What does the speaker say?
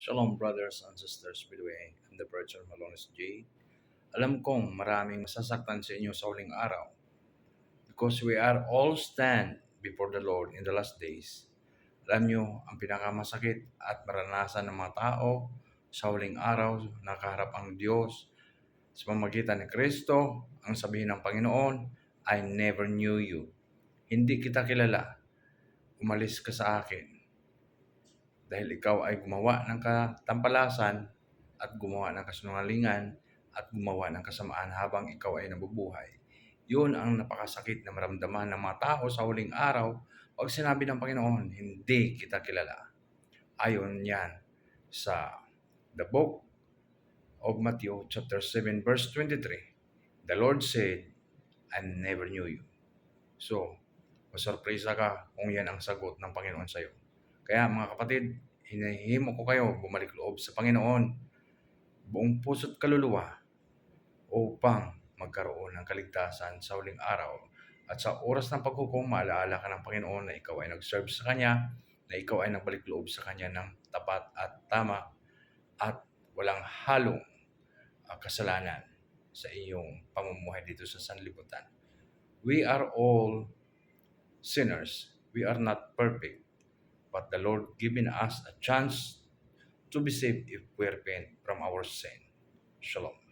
Shalom brothers and sisters, by the way, I'm the preacher Malonis J. Alam kong maraming masasaktan sa inyo sa huling araw because we are all stand before the Lord in the last days. Alam nyo, ang pinakamasakit at maranasan ng mga tao sa huling araw, nakaharap ang Diyos sa pamagitan ni Kristo, ang sabihin ng Panginoon, I never knew you. Hindi kita kilala. Umalis ka sa akin dahil ikaw ay gumawa ng katampalasan at gumawa ng kasinungalingan at gumawa ng kasamaan habang ikaw ay nabubuhay. Yun ang napakasakit na maramdaman ng mga tao sa huling araw pag sinabi ng Panginoon, hindi kita kilala. Ayon yan sa the book of Matthew chapter 7 verse 23. The Lord said, I never knew you. So, masurpresa ka kung yan ang sagot ng Panginoon sa iyo. Kaya mga kapatid, hinahimo ko kayo bumalik loob sa Panginoon buong puso't kaluluwa upang magkaroon ng kaligtasan sa huling araw. At sa oras ng paghukom, maalaala ka ng Panginoon na ikaw ay nag-serve sa Kanya, na ikaw ay nagbalik loob sa Kanya ng tapat at tama at walang halong kasalanan sa iyong pamumuhay dito sa sanlibutan. We are all sinners. We are not perfect but the Lord given us a chance to be saved if we repent from our sin. Shalom.